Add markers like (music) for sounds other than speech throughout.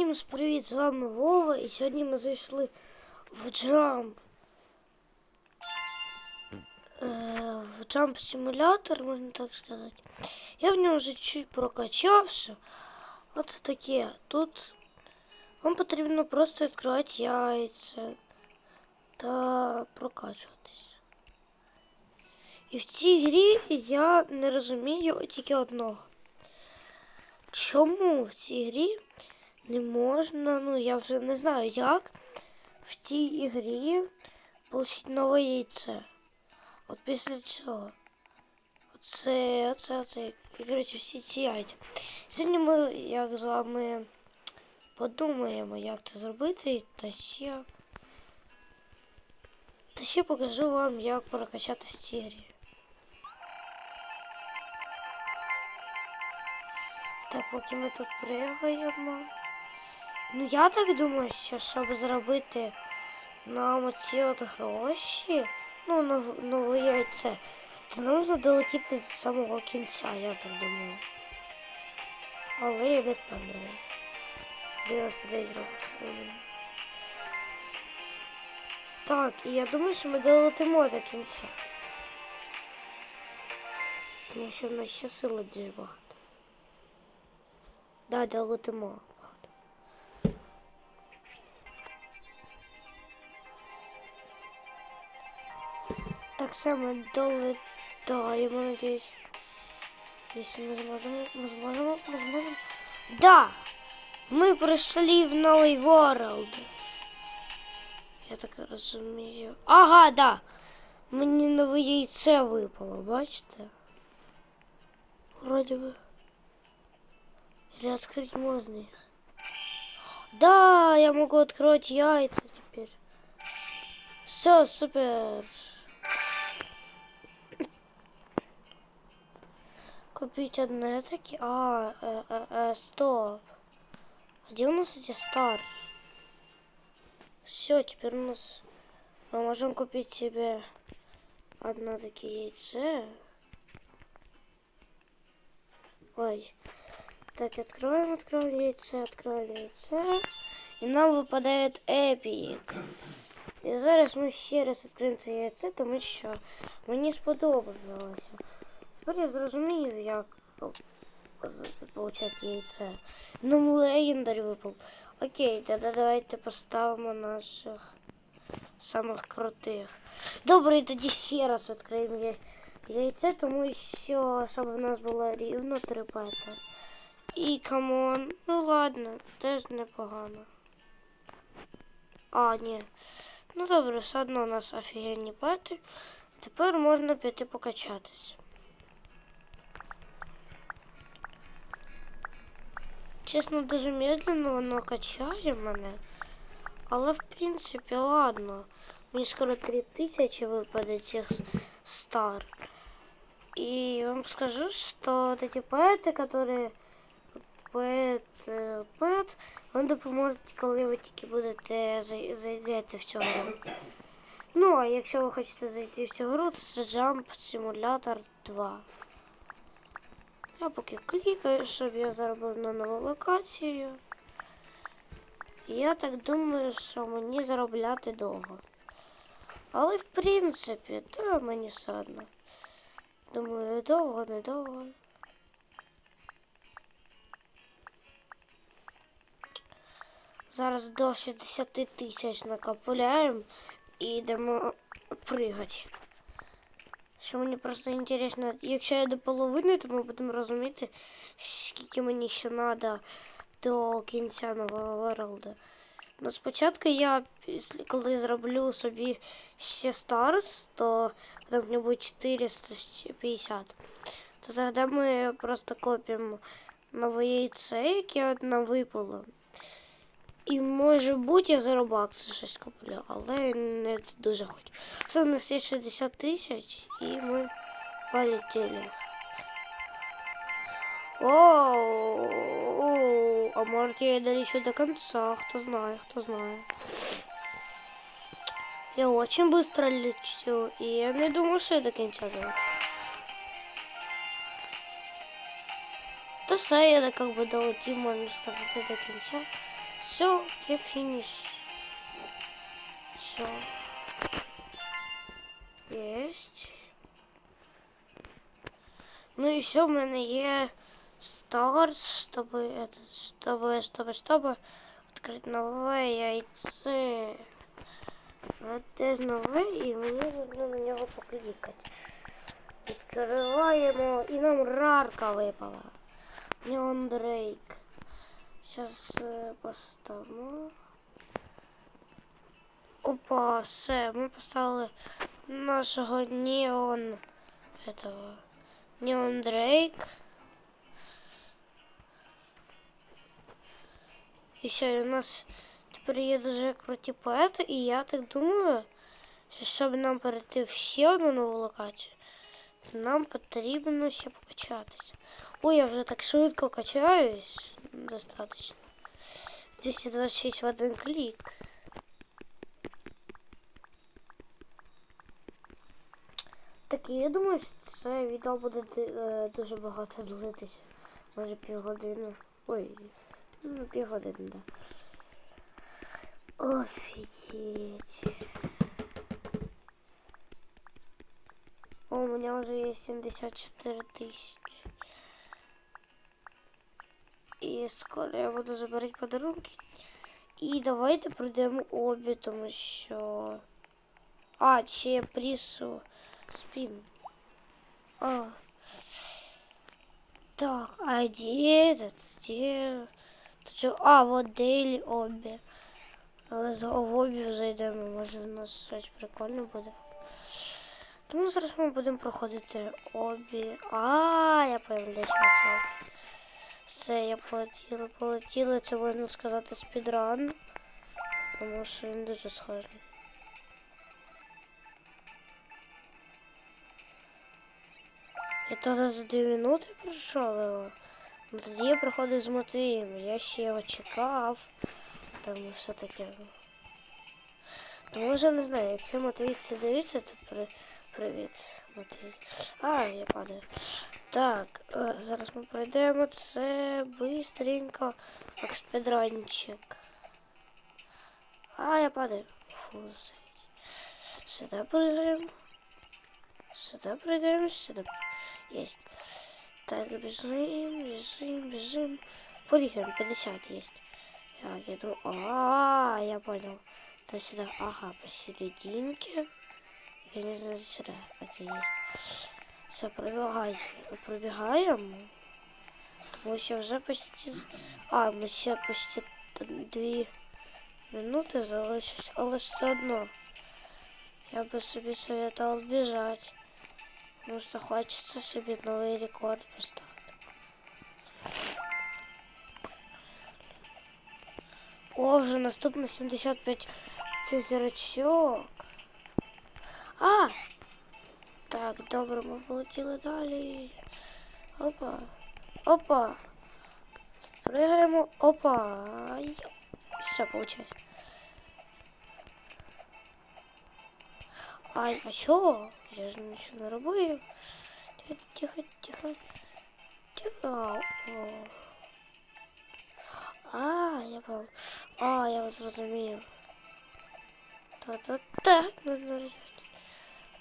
Всім привіт, з вами Вова, і сьогодні ми зайшли в джамп. Е, в джамп симулятор, можна так сказати. Я в нього вже чуть прокачався. Оце таке. Тут вам потрібно просто відкривати яйця та прокачуватись. І в цій грі я не розумію тільки одного. Чому в цій грі не можна, ну я вже не знаю як в цій ігрі отримати нове яйце. От після цього. Оце, оце, оце. І, коротше, всі ці яйця. Сьогодні ми як з вами подумаємо, як це зробити, та ще. Та ще покажу вам, як цій грі. Так, поки ми тут пригаємо. Ну я так думаю, що щоб зробити нам оці от гроші, ну, нов, нове яйце, то нужно долетіти до самого кінця, я так думаю. Але я не впевнений. 99 років. Так, і я думаю, що ми долетимо до кінця. Тому що в нас ще сили дуже багато. Да, долетимо. Так само долетаємо, надіюсь. Якщо ми зможемо, ми зможемо, ми зможемо. Да! Ми прийшли в новий World. Я так розумію. Ага, да. Мені нове яйце випало, бачите? Вроде бы. Или открыть можно их? Да, я могу открыть яйца теперь. Все, супер. Купить одно таки. А, э, э, э, стоп. А где у нас эти старые? Все, теперь у нас мы можем купить себе одно такие яйце. Ой. Так, откроем, откроем яйце, откроем яйце. І нам випадає епік. І зараз ми ще раз відкриємо це яйце, тому що мені сподобалося. Тепер я зрозумів, як отримати яйце. Ну, легендарь випав. Окей, тоді давайте поставимо наших самих крутих. Добре, тоді ще раз відкриємо яйце, тому що щоб в нас було рівно три пета. І камон. Ну ладно, теж непогано. А, ні. Ну добре, все одно у нас офігенні пети. Тепер можна піти покачатись. Чесно, дуже медленно воно качає мене. Але в принципі, ладно. Мені скоро 3000 випаде цих с- стар. И я вам скажу, что вот эти поэты, которые поет, е, поет, він допоможе, коли ви тільки будете зай- зайдете в цю гру. Ну, а якщо ви хочете зайти в цю гру, то це Jump Simulator 2. Я поки клікаю, щоб я заробив на нову локацію. Я так думаю, що мені заробляти довго. Але в принципі, то мені все одно. Думаю, довго, недовго. Зараз до 60 тисяч накопляємо і йдемо пригати. Що мені просто інтересно, якщо я до половини, то ми будемо розуміти, скільки мені ще треба до кінця нового ворлда. Ну, спочатку я, коли зроблю собі ще старс, то коли мені буде 450, то тоді ми просто купимо нове яйце, яке нам випало. І може бути я за робакси щось куплю, але не дуже хочу. Це у нас є 60 тисяч і ми полетіли. Оу, а может я долечу до конца, кто знает, кто знает. Я очень быстро лечу, и я не думаю, что я до конца долечу. То все, я как бы долетів, можна сказати, до кінця. Все, я фініш. Все. Єсть. Ну і ще в мене є старт, щоб, этот, щоб, щоб, щоб відкрити нове яйце. От теж нове і мені потрібно на нього поклікати. Відкриваємо і нам рарка випала. Неон Дрейк. Сейчас э, поставимо. Опа, все, ми поставили нашого неон этого. Неон Дрейк. І все, і у нас тепер є дуже круті поети, і я так думаю, що щоб нам перейти в ще одну нову локацію, нам потрібно ще покачатися. Ой, я вже так швидко качаюсь. Достаточно. 226 в один клік. Так, я думаю, що це відео буде е, дуже багато злитися. Може півгодини. Ой, ну півгодини, да. Офігеть. О, у меня уже есть 74 тысячи. І скоро я буду забирати подарунки. І давайте пройдемо обі, тому що. А, ще прісу спін. А. Так, а де этот? Де? Тут що? А, вот Дейлі обі. Але в обі зайдемо, може в нас щось прикольне буде. Тому зараз ми будемо проходити обі. А, я для чого це. Все, я полетіла, полетіла, це можна сказати спідран. Тому що він дуже схожий. Я то за дві минути пройшов його. Ну тоді я проходив з Матвієм. Я ще його чекав. Тому все таке. Тому вже не знаю, якщо Матвій це дивиться, то при... привіт, Матвій. А, я падаю. Так, е, зараз ми пройдемо це бистренько, як спідранчик. А, я падаю. Фу, заїдь. Сюди прыгаем. Сюда прыгаем, сюда. Есть. Так, бежим, бежим, бежим. Прыгаем, 50 есть. Я думаю, а, я понял. Да сюда, ага, посерединке. И, конечно, сюда. Окей, есть. Все, пробігаємо. Пробігаємо. Тому що вже почти... А, ми ще почти дві минути залишилось, але ж все одно. Я би собі советував біжати. Тому що хочеться собі новий рекорд поставити. О, вже наступно 75 це. А! Так, добре, ми полетіли далі. Опа. Опа. Пригаємо. Опа. Йо. Все, получилось. Ай, а що? Я ж нічого не робив. Тихо, тихо, тихо. О. А, я понял. А, я вас зрозумів. Та-та-та. Нужно взять.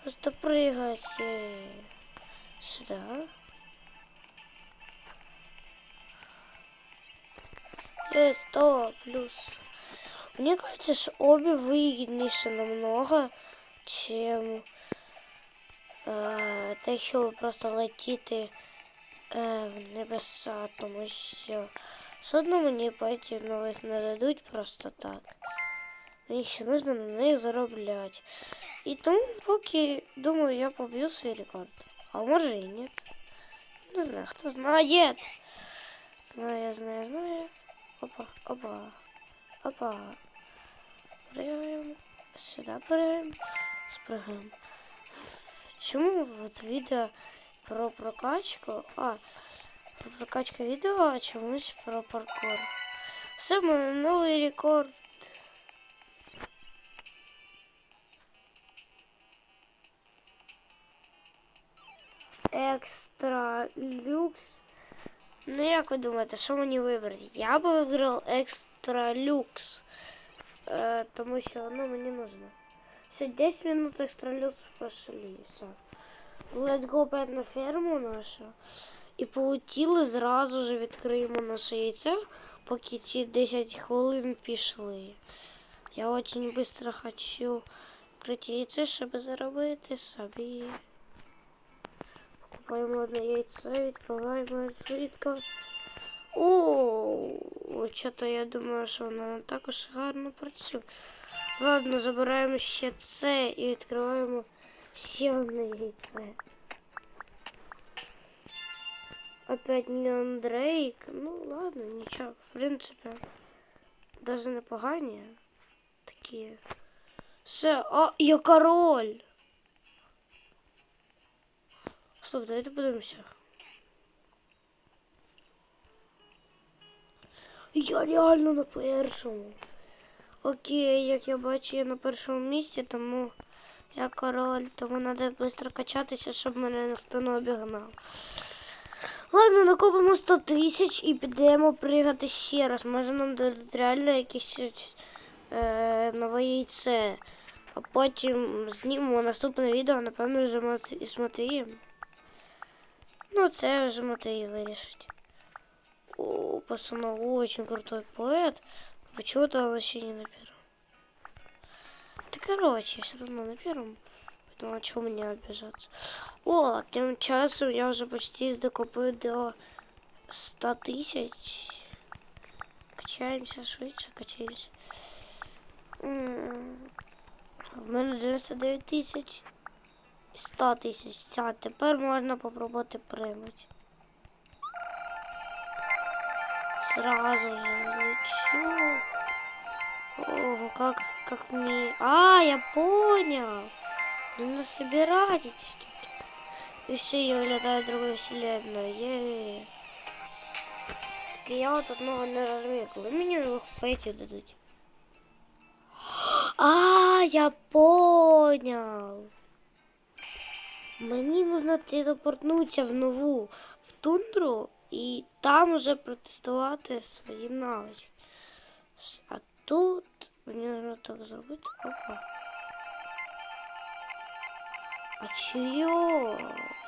Просто прыгать э, сюда. Есть 100 плюс. Мне кажется, что обе выгоднейше намного, чем е, те, що ви просто летіти е, в небеса, тому що все одно мені пойти нових не дадуть просто так. Мені ще нужно на них заробляти. І тому поки думаю, я поб'ю свій рекорд. А може і ні. Не знаю, хто знає. Знаю, знаю, знаю. Опа, опа, опа. Прыгаем. Сюда прыгаем. Спрыгаем. Чому от відео про прокачку? А, про прокачку відео, а чомусь про паркур. Все, в мене новий рекорд. Екстра люкс Ну, як ви думаєте, що мені вибрати? Я би вибрав екстра люкс. Е, тому що ну, мені нужно. Все, 10 минут екстра люкс пошли. Все. Let's go опять на ферму нашу. І полетіли зразу ж відкриємо наше яйце, поки ці 10 хвилин пішли. Я очень быстро хочу відкрити яйце, щоб заробити собі. Покупаємо одне яйце, відкриваємо швидко. О, що-то я думаю, що воно також гарно працює. Ладно, забираємо ще це і відкриваємо ще одне яйце. Опять не Андрейк. Ну ладно, нічого. В принципі, даже непогані такі. Все, а, я король. Стоп, давайте подивимося. Я реально на першому. Окей, як я бачу, я на першому місці, тому я король, тому треба швидко качатися, щоб мене ніхто не обігнав. Ладно, накопимо 100 тисяч і підемо пригати ще раз. Може нам дадуть реально якесь е, нове яйце. А потім знімемо наступне відео, напевно, вже Мат- із Матеєм. Ну, це вже Матей вирішить. О, пацана, очень крутой поэт. Почему-то он вообще не на первом. Да короче, все равно на первом. Поэтому а чего мне обижаться? О, тем часом я уже почти докупив до 100 тысяч. Качаемся швидше, качаемся. В мене 99 тисяч. і 100 тисяч. Ця тепер можна попробувати прийняти. Сразу же лечу. Ого, как, как мне... А, я понял. Нужно собирать эти штуки. И все, я улетаю в другую вселенную. Е-е-е. Так я вот одного не розумію, коли мені нових пейтів дадуть. А, я понял. Мені нужно телепортнутися в нову в тундру і там уже протестувати свої навички. А тут мені нужно так зробити. Опа. А чье?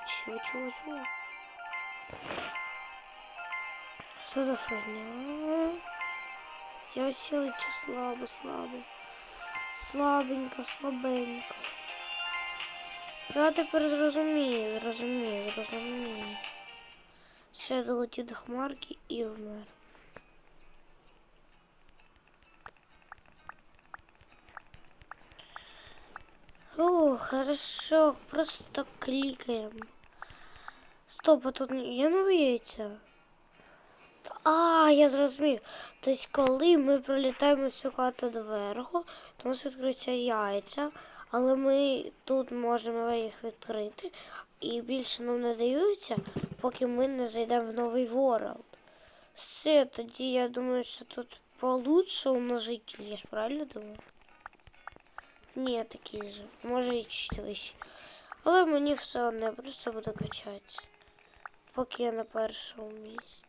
Чего, чего, чего? Что за фигня? Я еще слабо, слабо. Слабенько, слабенько. Я тепер зрозумію, зрозумію, зрозумію. Ще долетів до хмарки і вмер. О, хорошо, просто кликаем. Стоп, а тут є нові яйця? А, я зрозумів. Тобто, коли ми пролітаємо хату доверху, то у нас відкриються яйця, але ми тут можемо їх відкрити і більше нам не даються, поки ми не зайдемо в новий ворld. Все, тоді я думаю, що тут получше умножитель, я ж правильно думаю? Ні, такий же. Може і вищий. Але мені все одно, я просто буду качатися. Поки я на першому місці.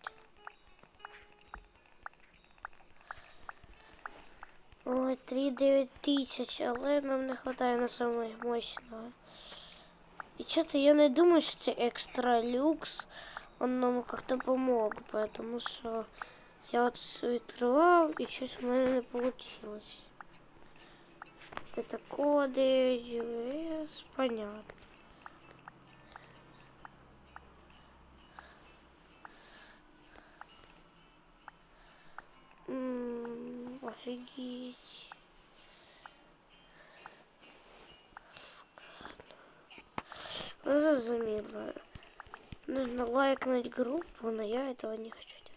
Ой, 3-9 тисяч, але нам не вистачає на саме мощного. І чого я не думаю, що це екстра люкс. Он нам как-то помог, потому що я от відкривав і щось в мене не вийшло. Это коды, US, понятно. М, Офигеть. Ну, Зрозуміло. Нужно лайкнуть группу, но я этого не хочу делать.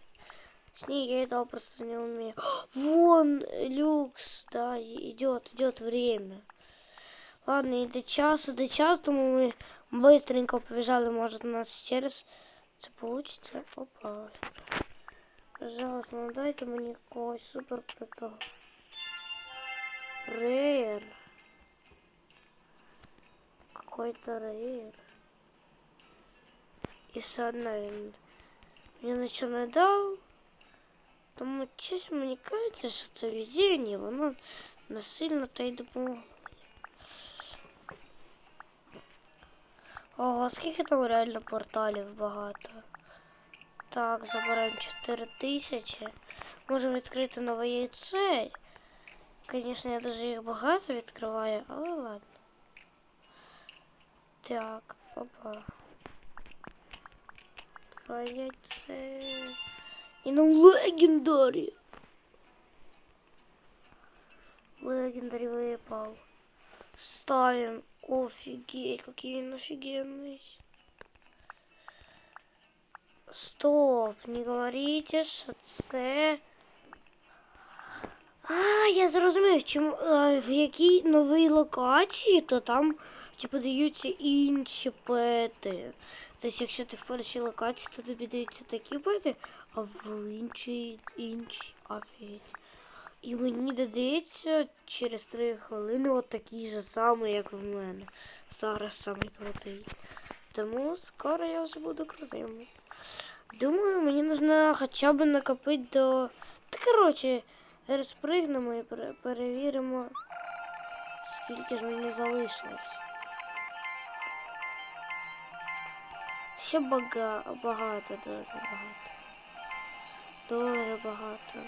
С ней я этого просто не умею. (gasps) Вон, люкс, да, идет, идет время. Ладно, и до часу, до часу, думаю, мы быстренько побежали, может, у нас через це получится. Опа. Пожалуйста, ну дайте мені когось супер крутого. Рейер. Какой-то рейер. І все одно він мені нічого не дав. Тому щось мені кажеться, що це везіння, воно не сильно та й допомогло. Ого, скільки там реально порталів багато. Так, забираємо 4 тисячі. Можемо відкрити нове яйце. Звісно, я дуже їх багато відкриваю, але ладно. Так, опа. Два яйце. І нам легендарі. Легендарі випав. Ставим. Офигеть, какой он офигенный. Стоп, не говорите, що це. А, я зрозумів, чому е, в якій новій локації, то там типу даються інші пети. Тобто, якщо ти в першій локації, то тобі даються такі пети, а в іншій інші офігеть. І мені додається через 3 хвилини от такий же самий, як в мене. Зараз самий крутий. Тому скоро я вже буду крутим. Думаю, мені нужно хоча б накопити до. Та коротше, зараз пригнемо і перевіримо, скільки ж мені залишилось. Ще бага... багато, дуже багато. Дуже багато.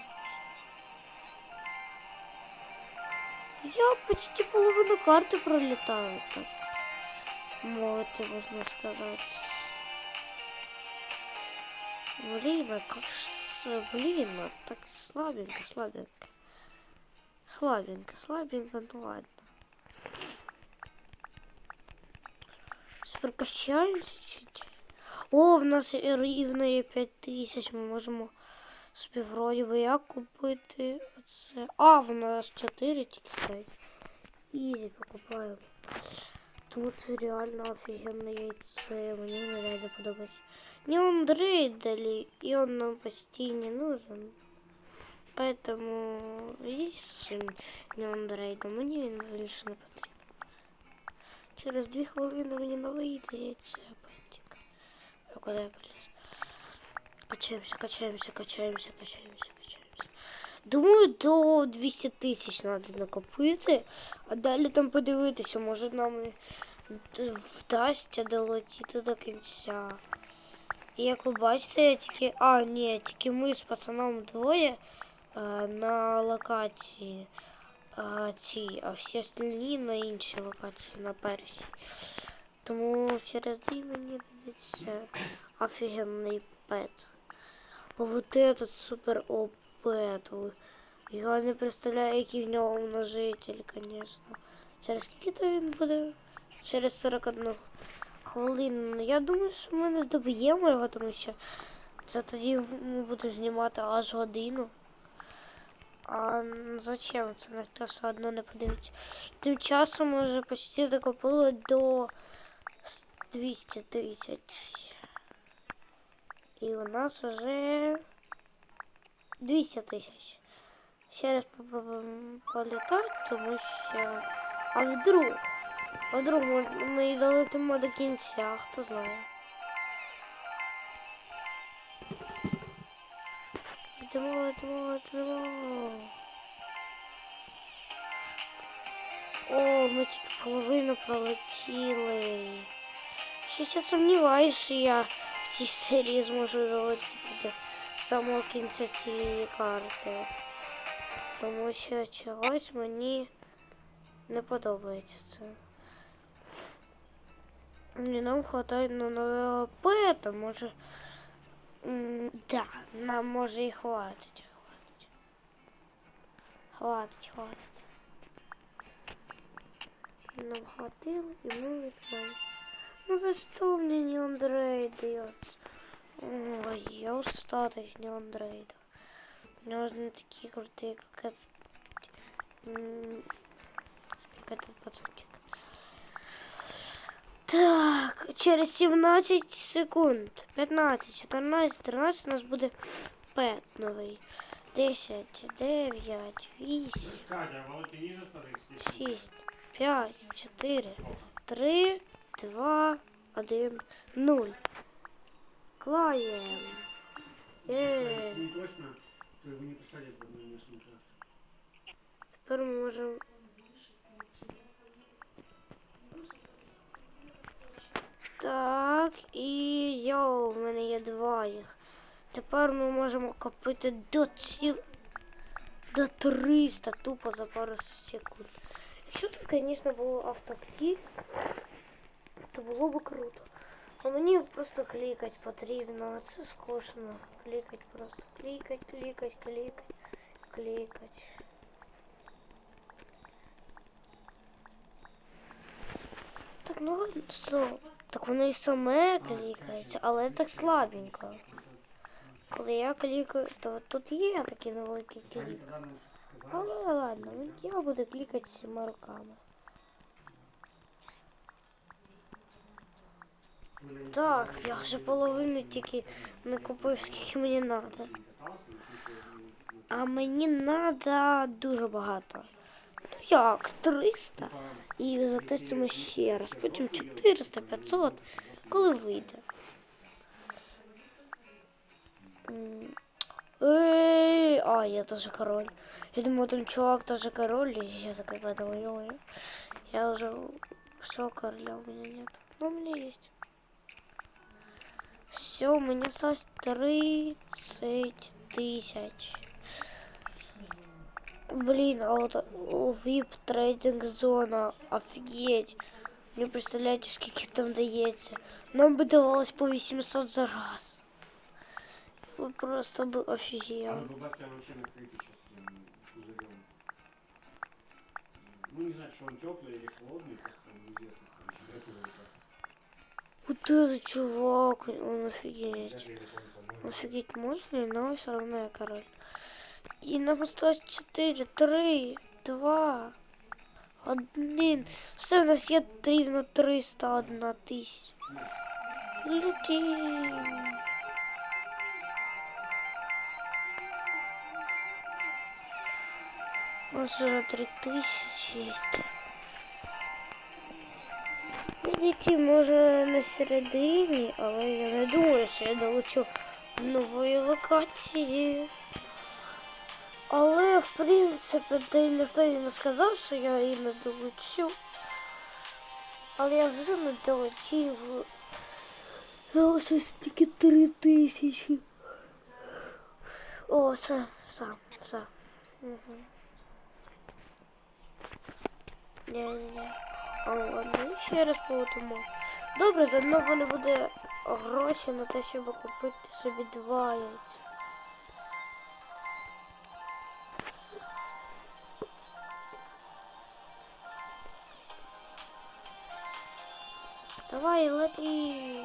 Я почти половину карти пролітаю, так мовити можна сказати. Блин, как. Блин, так слабенько, слабенько. Слабенько, слабенько, ну ладно. Прокачаемся чуть. О, в нас рівно 5000, ми можемо собі вроді би як купити. А, в нас 4 тільки стоїть. Ізі покупаємо. Тому це реально офігенне яйце. Мені реально подобається. Не он дали, и он нам почти не нужен. Поэтому если не он дрейда, мені він не потрібен. Через дві хвилини мені новий яйце пентик. А куди я поліз? Качаємося, качаємося, качаємося, качаємося, качаємося. Думаю, до 200 тисяч треба накопити, а далі там подивитися, може нам д- вдасться долетіти до кінця. І як ви бачите, я тільки. А, ні, тільки ми з пацаном двоє е, на локації е, цій, а всі остальні на іншій локації, на першій. Тому через дві мені дадеться офігенний пет. Вот этот супер ОП. ви- Я не представляю, який в нього множитель, звісно. Через скільки то він буде? Через 41 хвилину. Я думаю, що ми не здоб'ємо його, тому що це тоді ми будемо знімати аж годину. А зачем це? Ніхто все одно не подивиться. Тим часом ми вже почти докопили до с- 200 тисяч. І у нас вже 200 тисяч. Ще раз попробуємо політати, тому що. А вдруг? Вдруг ми, долетимо до кінця, хто знає. Йдемо, йдемо, йдемо. О, ми тільки половину пролетіли. Щось я сумніваюся, що я в цій серії зможу долетіти до самого кінця цієї карти. Тому що чогось мені не подобається це. Ні, нам хватає на нове ОП, то може. м, Да, нам може і хватить. Хватить. Хватить, хватить. Нам хватило, и мы відкрили. Ну за что мне не Андрей дает? Ой, я устал от этих не Андрейдов. Мне нужны такие крутые, как этот. м, Как этот пацанчик. Так, через 17 секунд. 15, 14, 13 у нас буде пет новий. 10, 9, 8, Катя, Володя, їжа старих 6, 5, 4, 3, 2, 1, 0. Клаєм. Є. Если не Так, і йоу, в мене є два їх. Тепер ми можемо копити до ціл... до 300 тупо за пару секунд. Якщо тут, звісно, було автоклік, то було б круто. А мені просто клікати потрібно, а це скучно. Клікати просто. Клікать, клікать, клікать, клікать. Так, ну ладно, стоп. Так воно і саме клікається, але так слабенько. Коли я клікаю, то тут є такий невеликий клік. Але ладно, я буду клікати всіма руками. Так, я вже половину тільки не купив, скільки мені треба. А мені треба дуже багато. Ну як, 300. І затестимо ще раз. Потім 400, 500, коли вийде. Ей, а, я тоже король. Я думаю, там чувак тоже король, и я такая подумала, ой, я уже все короля у меня нет. Но у меня есть. Все, у меня осталось 30 тысяч. Блин, а вот VIP трейдинг зона, офигеть. Не представляете, скільки там дається. Нам би давалось по 800 за раз. Ви просто би А офігели. на Дубасте вообще накрытый сейчас пузырем. Ну, не знаю, что он теплый или холодный, просто неизвестно, там температура какая. Вот этот чувак, он офигеть. Офигеть мощный, но все равно я король. И нам осталось 4, 3, 2, 1. Все, у нас є рівно 301 тисяч. Летим. У нас уже 3000 є. Летим, може на середині, але я не думаю, що я долечу до нової локації. Але, в принципі, та й ніхто не сказав, що я її не долечу. Але я вже не долетів. Залишилось тільки три тисячі. О, це, все, все. Угу. Ні-ні-ні. А ладно, ще раз полетимо. Добре, заодно в мене буде гроші на те, щоб купити собі два яйця. Давай, лети.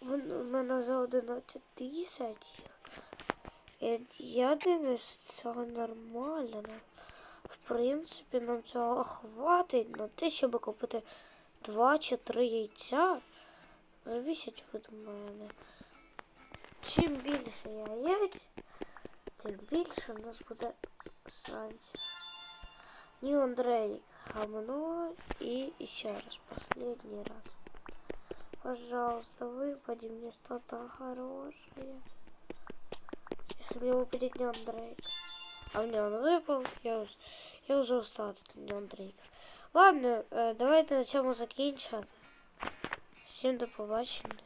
У мене вже 11 тисяч. Я дивлюсь, цього нормально. Ну, В принципі, нам цього хватить на те, щоб купити 2 чи 3 яйця. Зависить від мене. Чим більше яєць, тим більше у нас буде шансів. Ні, Андрей, гамно и еще раз, последний раз. Пожалуйста, выпади мне что-то хорошее. Если мне выпадет не Андрей. А мне он выпал, я, уж, я уже устал от не Андрейка. Ладно, е, давайте на цьому закінчувати. Всім до побачення.